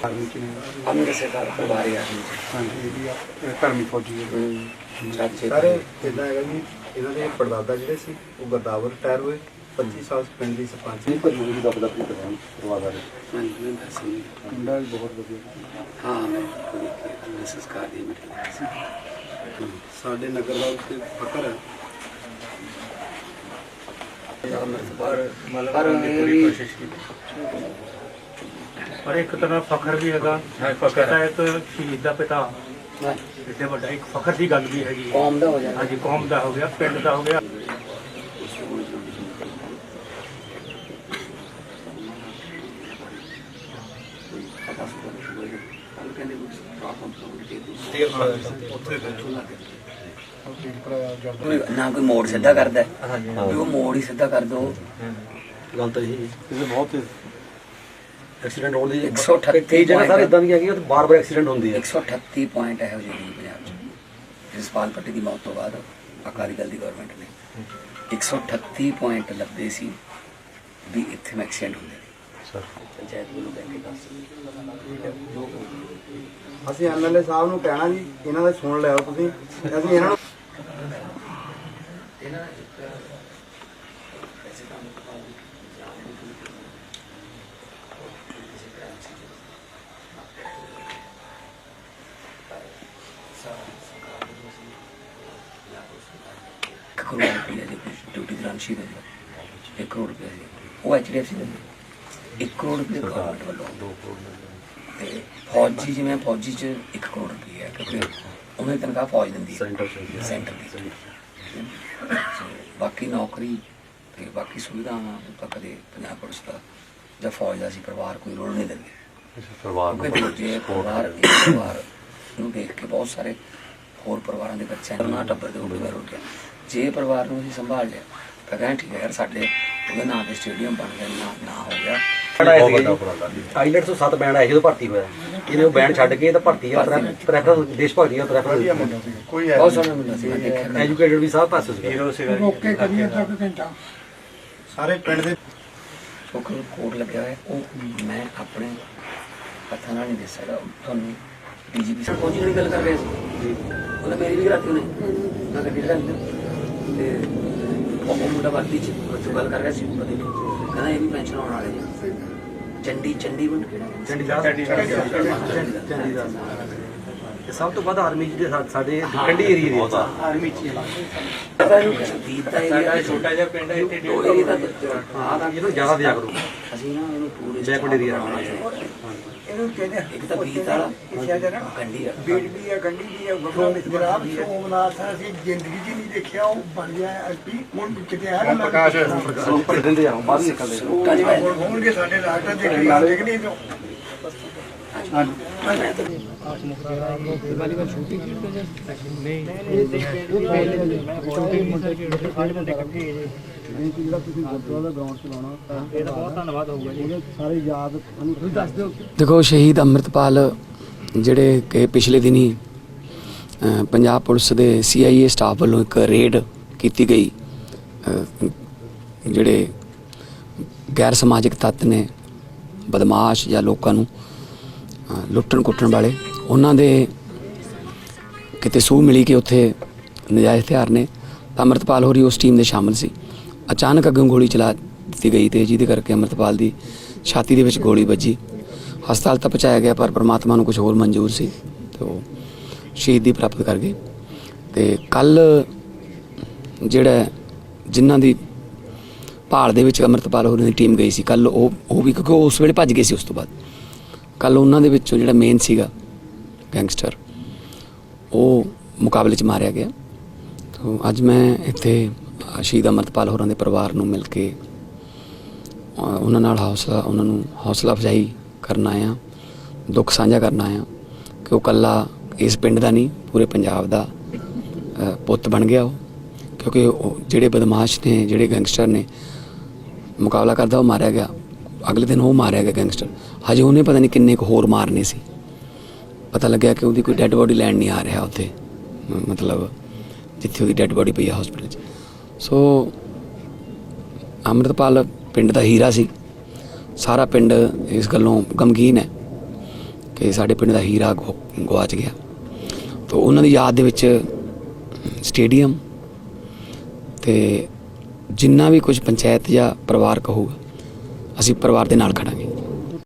Army ਚ ਨੇ ਅੰਮ੍ਰਿਤ ਸਰਕਾਰ ਪਰਿਵਾਰ ਆ ਹਾਂਜੀ ਇਹ ਵੀ ਆ ਇਹ ਧਰਮੀ ਫੌਜੀ ਹੈ ਚਾਚੇ ਸਾਰੇ ਇਦਾਂ ਹੈਗਾ ਜੀ ਇਹਨਾਂ ਦੇ ਪੜਦਾਦਾ ਜਿਹੜੇ ਸੀ ਉਹ ਗਰਦਾਵਰ ਰਿਟਾਇਰ ਹੋਏ 25 ਸਾਲ ਪਿੰਡ ਦੀ ਸਰਪੰਚ ਸੀ। ਪਰ ਮੈਨੂੰ ਦਾ ਪਤਾ ਨਹੀਂ ਪਰਵਾਹ ਦਾ ਹਾਂਜੀ ਮੈਂ ਦੱਸ ਨਹੀਂ ਮੁੰਡਾ ਵੀ ਬਹੁਤ ਵਧੀਆ ਹਾਂ। ਮੈਂ ਕੋਈ ਸੰਸਕਾਰ ਦੀ ਮੀਟਿੰਗ ਸੀ ਸਾਡੇ ਨਗਰ ਦਾ ਉੱਤੇ ਫਕਰ ਹੈ ਪਰ ਪਰ ਇਹ ਵੀ ਪਰ ਇੱਕ ਤਰ੍ਹਾਂ ਫਖਰ ਵੀ ਹੈਗਾ ਫਖਰ ਹੈ। ਇੱਕ ਸ਼ਹੀਦ ਦਾ ਪਿਤਾ। ਇੱਡੇ ਵੱਡਾ ਇੱਕ ਫਖਰ ਦੀ ਗੱਲ ਵੀ ਹੈਗੀ। ਕੌਮ ਦਾ ਹੋ ਜਾਣਾ ਹਾਂਜੀ ਕੌਮ ਦਾ ਹੋ ਗਿਆ ਪਿੰਡ ਦਾ ਹੋ ਗਿਆ। ਨਾ ਕੋਈ ਮੋੜ ਸਿੱਧਾ ਕਰਦਾ। ਉਹ ਮੋੜ ਹੀ ਸਿੱਧਾ ਕਰ ਦੋ। ਗੱਲ ਤਾਂ ਇਹ ਇਹ ਬਹੁਤ ਐਕਸੀਡੈਂਟ ਹੋਣ ਦੀ 138 ਕਈ ਜਗ੍ਹਾ ਸਾਰੇ ਇਦਾਂ ਦੀ ਹੈਗੀ ਉੱਥੇ ਬਾਰ-ਬਾਰ ਐਕਸੀਡੈਂਟ ਹੁੰਦੀ ਹੈ। 138 ਪੁਆਇੰਟ ਇਹੋ ਜਿਹੇ ਨੇ ਪੰਜਾਬ 'ਚ। ਜਸਪਾਲ ਪੱਟੀ ਦੀ ਮੌਤ ਤੋਂ ਬਾਅਦ ਅਕਾਲੀ ਦਲ ਦੀ ਗਵਰਨਮੈਂਟ ਨੇ 138 ਪੁਆਇੰਟ ਲੱਭੇ ਸੀ ਵੀ ਇੱਥੇ ਮੈਂ ਐਕਸੀਡੈਂਟ ਹੁੰਦੇ ਨੇ। ਸਰ। ਪੰਚਾਇਤ ਵੱਲੋਂ ਬੈਂਕ ਕੇ ਦੱਸ ਅਸੀਂ ਐਮਐਲਏ ਸਾਹਿਬ ਨੂੰ ਕਹਿਣਾ ਜੀ ਇਹਨਾਂ ਦਾ ਸੁਣ ਲਿਓ ਤੁਸੀਂ। ਅਸੀਂ ਇਹਨਾਂ ਨੂੰ ਇੱਕ ਕਰੋੜ ਰੁਪਏ ਦੀ ਡਿਊਟੀ ਸ਼ਹੀਦ ਹੋਇਆ 1 ਕਰੋੜ ਰੁਪਏ ਸੀ ਉਹ ਐਚਡੀਐਫਸੀ ਦੇ 1 ਕਰੋੜ ਰੁਪਏ ਗਵਰਨਮੈਂਟ ਵੱਲੋਂ ਤੇ ਫੌਜੀ ਜਿਵੇਂ ਫੌਜੀ ਚ 1 ਕਰੋੜ ਰੁਪਏ ਹੈ ਕਿਉਂਕਿ ਉਹਨੇ ਤਨਖਾਹ ਫੌਜ ਦਿੰਦੀ ਹੈ ਸੈਂਟਰ ਚ ਸੈਂਟਰ ਦੀ ਬਾਕੀ ਨੌਕਰੀ ਤੇ ਬਾਕੀ ਸੁਵਿਧਾਵਾਂ ਤਾਂ ਕਦੇ ਪੰਜਾਬ ਪੁਲਿਸ ਦਾ ਜਾਂ ਫੌਜ ਦਾ ਸੀ ਪਰਿਵਾਰ ਕੋਈ ਰੋਲ ਨਹੀਂ ਦਿੰਦੇ। ਪਰਿਵਾਰ ਨੂੰ ਜੇ ਪਰਿਵਾਰ ਪਰਿਵਾਰ ਨੂੰ ਦੇਖ ਕੇ ਬਹੁਤ ਸਾਰੇ ਹੋਰ ਪਰਿਵਾਰਾਂ ਦੇ ਬੱਚਿਆਂ ਨੂੰ ਨਾ ਟੱਬਰ ਦੇ ਉੱਤੇ ਹੋ ਗਿਆ ਜੇ ਪਰਿਵਾਰ ਨੂੰ ਅਸੀਂ ਸੰਭਾਲ ਲਿਆ ਤਾਂ ਕਹਿੰਦੇ ਠੀਕ ਹੈ ਯਾਰ ਸਾਡੇ ਉਹਦੇ ਨਾਂ ਤੇ ਸਟੇਡੀਅਮ ਬਣ ਗਿਆ ਨਾ ਨਾ ਹੋ ਗਿਆ। ਆਈਲੈਟਸ ਤੋਂ 7 ਬੈਂਡ ਆਏ ਜਦੋਂ ਭਰਤੀ ਹੋਇਆ। ਇਹਨੇ ਉਹ ਬੈਂਡ ਛੱਡ ਕੇ ਤਾਂ ਭਰਤੀ ਆ ਪ੍ਰੈਫਰ ਦੇਸ਼ ਭਗਤੀ ਦਾ ਪ੍ਰੈਫਰ ਕੋਈ ਬਹੁਤ ਸੋਹਣਾ ਮੁੰਡਾ ਸੀ ਐਜੂਕੇਟਡ ਵੀ ਸਭ ਪਾਸੇ ਸੀ ਹੀਰੋ ਸੀਗਾ ਓਕੇ ਕਰੀਏ ਤੱਕ ਘੰਟਾ। ਸਾਰੇ ਪਿੰਡ ਦੇ ਉਹ ਕੋਡ ਲੱਗਿਆ ਹੋਇਆ ਉਹ ਮੈਂ ਆਪਣੇ ਹੱਥਾਂ ਨਾਲ ਨਹੀਂ ਦੇ ਸਕਦਾ। ਤੁਹਾਨੂੰ ਡੀਜੀਪੀ ਸਾਹਿਬ ਪਹੁੰਚੀ ਜਿਹੜੀ ਗੱਲ ਕਰ ਰਹੇ ਸੀ? ਉਹਨੇ ਮੇਰੀ ਵੀ ਕਰਾਤੀ ਉਹਨੇ ਮੈਂ ਗੱਡੀ ਲਗਾ ਲਈ ਤੇ ਉਹ ਮੁੰਡਾ ਵਰਦੀ ਚ ਉਹ ਗੱਲ ਕਰ ਰਿਹਾ ਸੀ ਪਤਾ ਨਹੀਂ ਕਹਿੰਦਾ ਇਹ ਵੀ ਪੈਨਸ਼ਨ ਆਉਣ ਵਾਲੇ ਜੀ ਚੰਡੀ ਚੰਡੀ ਮੁੰਡਾ ਕਿਹੜਾ ਚੰਡੀਦਾਸ ਚੰਡੀਦਾਸ ਤੇ ਸਭ ਤੋਂ ਵੱਧ ਆਰਮੀ ਸਾ- ਸਾਡੇ ਕੰਢੀ ਏਰੀਆ ਦੇ ਵਿੱਚ ਆਰਮੀ ਚ ਸ਼ਹੀਦ ਦਾ ਏਰੀਆ ਛੋਟਾ ਜਿਹਾ ਪਿੰਡ ਹੈ ਇੱਥੇ ਦੋ ਏਰੀਆ ਦਾ ਹਾਂ ਦਾ ਇਹਨੂੰ ਜ਼ਿਆਦਾ ਦਿਆ ਕਰੋ। ਅਸੀਂ ਨਾ ਇਹਨੂੰ ਪੂਰੇ Backward area ਬਣਾਉਣਾ ਚਾਹੀਦਾ। ਇਹਨੂੰ ਕਹਿੰਦੇ ਇੱਕ ਤਾਂ ਬੀਤ ਵਾਲਾ। ਕਿਹਾ ਜਾਂਦਾ ਕੰਡੀ ਆ ਬੀੜ ਵੀ ਹੈ ਗੰਢੀ ਵੀ ਹੈ ਗੱਭਰੂ ਵਿੱਚ ਜਨਾਬ ਸੋਮਨਾਥ ਅਸੀਂ ਜ਼ਿੰਦਗੀ 'ਚ ਨਹੀਂ ਦੇਖਿਆ ਉਹ ਬਣ ਗਿਆ ਐਲਪੀ ਹੁਣ ਕਿਤੇ ਆ ਨਾ ਪ੍ਰਕਾਸ਼ ਉੱਪਰ ਦਿੰਦੇ ਆ ਬਾਹਰ ਨਿਕਲਦੇ ਆ। ਸੂਟਾਂ ਦੀ ਵੈਲ ਹੋਣਗੇ ਸਾਡੇ ਡਾਕਟਰ ਦੇਖੀ ਗੱਲ ਦੇਖਣੀ ਤੋਂ ਦੇਖੋ ਸ਼ਹੀਦ ਅੰਮ੍ਰਿਤਪਾਲ ਜਿਹੜੇ ਕਿ ਪਿਛਲੇ ਦਿਨੀ ਪੰਜਾਬ ਪੁਲਿਸ ਦੇ ਸੀਆਈਏ ਸਟਾਫ ਵੱਲੋਂ ਇੱਕ ਰੇਡ ਕੀਤੀ ਗਈ। ਜਿਹੜੇ ਗੈਰ ਸਮਾਜਿਕ ਤੱਤ ਨੇ, ਬਦਮਾਸ਼ ਜਾਂ ਲੋਕਾਂ ਨੂੰ ਲੁੱਟਣ ਕੁੱਟਣ ਵਾਲੇ। ਉਹਨਾਂ ਦੇ ਕਿਤੇ ਸੂਹ ਮਿਲੀ ਕਿ ਉੱਥੇ ਨਜਾਇਜ਼ ਹਥਿਆਰ ਨੇ ਤਾਂ ਅੰਮ੍ਰਿਤਪਾਲ ਹੋਰੀ ਉਸ ਟੀਮ ਦੇ ਸ਼ਾਮਲ ਸੀ। ਅਚਾਨਕ ਅੱਗੋਂ ਗੋਲੀ ਚਲਾ ਦਿੱਤੀ ਗਈ ਤੇ ਜਿਹਦੇ ਕਰਕੇ ਅੰਮ੍ਰਿਤਪਾਲ ਦੀ ਛਾਤੀ ਦੇ ਵਿੱਚ ਗੋਲੀ ਵੱਜੀ। ਹਸਪਤਾਲ ਤੱਕ ਪਹੁੰਚਾਇਆ ਗਿਆ, ਪਰ ਪ੍ਰਮਾਤਮਾ ਨੂੰ ਕੁਝ ਹੋਰ ਮਨਜ਼ੂਰ ਸੀ ਤੇ ਉਹ ਸ਼ਹੀਦੀ ਪ੍ਰਾਪਤ ਕਰ ਗਏ। ਤੇ ਕੱਲ ਜਿਹੜਾ ਜਿਨ੍ਹਾਂ ਦੀ ਭਾਲ ਦੇ ਵਿੱਚ ਅੰਮ੍ਰਿਤਪਾਲ ਹੋਰਾਂ ਦੀ ਟੀਮ ਗਈ ਸੀ, ਕੱਲ ਉਹ ਉਹ ਵੀ ਕਿਉਂਕਿ ਉਹ ਉਸ ਵੇਲੇ ਭੱਜ ਗਏ ਸੀ ਉਸ ਤੋਂ ਬਾਅਦ। ਕੱਲ ਉਹਨਾਂ ਦੇ ਵਿੱਚੋਂ ਜਿਹੜਾ ਮੇਨ ਸੀਗਾ ਗੈਂਗਸਟਰ ਉਹ ਮੁਕਾਬਲੇ 'ਚ ਮਾਰਿਆ ਗਿਆ। ਤੋ ਅੱਜ ਮੈਂ ਇੱਥੇ ਸ਼ਹੀਦ ਅਮਰਤਪਾਲ ਹੋਰਾਂ ਦੇ ਪਰਿਵਾਰ ਨੂੰ ਮਿਲ ਕੇ ਉਹਨਾਂ ਨਾਲ ਹੌਸਲਾ, ਉਹਨਾਂ ਨੂੰ ਹੌਸਲਾ ਅਫਜ਼ਾਈ ਕਰਨਾ ਆ ਦੁੱਖ ਸਾਂਝਾ ਕਰਨਾ ਆ ਕਿ ਉਹ ਕੱਲਾ ਇਸ ਪਿੰਡ ਦਾ ਨਹੀਂ, ਪੂਰੇ ਪੰਜਾਬ ਦਾ ਪੁੱਤ ਬਣ ਗਿਆ ਉਹ। ਕਿਉਂਕਿ ਉਹ ਜਿਹੜੇ ਬਦਮਾਸ਼ ਨੇ, ਜਿਹੜੇ ਗੈਂਗਸਟਰ ਨੇ, ਮੁਕਾਬਲਾ ਕਰਦਾ ਉਹ ਮਾਰਿਆ ਗਿਆ। ਅਗਲੇ ਦਿਨ ਉਹ ਮਾਰਿਆ ਗਿਆ ਗੈਂਗਸਟਰ। ਹਜੇ ਉਹਨੇ ਪਤਾ ਨਹੀਂ ਕਿੰਨੇ ਕੁ ਹੋਰ ਮਾਰਨੇ ਸੀ। ਪਤਾ ਲੱਗਿਆ ਕਿ ਉਹਦੀ ਕੋਈ ਡੈੱਡ ਬੋਡੀ ਲੈਣ ਨਹੀਂ ਆ ਰਿਹਾ ਉੱਥੇ। ਮਤਲਬ ਜਿੱਥੇ ਉਹਦੀ ਡੈੱਡ ਬੋਡੀ ਪਈ ਆ ਹਸਪੀਟਲ 'ਚ। ਸੋ ਅੰਮ੍ਰਿਤਪਾਲ ਪਿੰਡ ਦਾ ਹੀਰਾ ਸੀ। ਸਾਰਾ ਪਿੰਡ ਇਸ ਗੱਲੋਂ ਗਮਗੀਨ ਹੈ ਕਿ ਸਾਡੇ ਪਿੰਡ ਦਾ ਹੀਰਾ ਗੁ- ਗੁਆਚ ਗਿਆ। ਤਾਂ ਉਹਨਾਂ ਦੀ ਯਾਦ ਦੇ ਵਿੱਚ ਸਟੇਡੀਅਮ ਤੇ ਜਿੰਨਾ ਵੀ ਕੁਝ ਪੰਚਾਇਤ ਜਾਂ ਪਰਿਵਾਰ ਕਹੂਗਾ ਅਸੀਂ ਪਰਿਵਾਰ ਦੇ ਨਾਲ ਖੜਾਂਗੇ।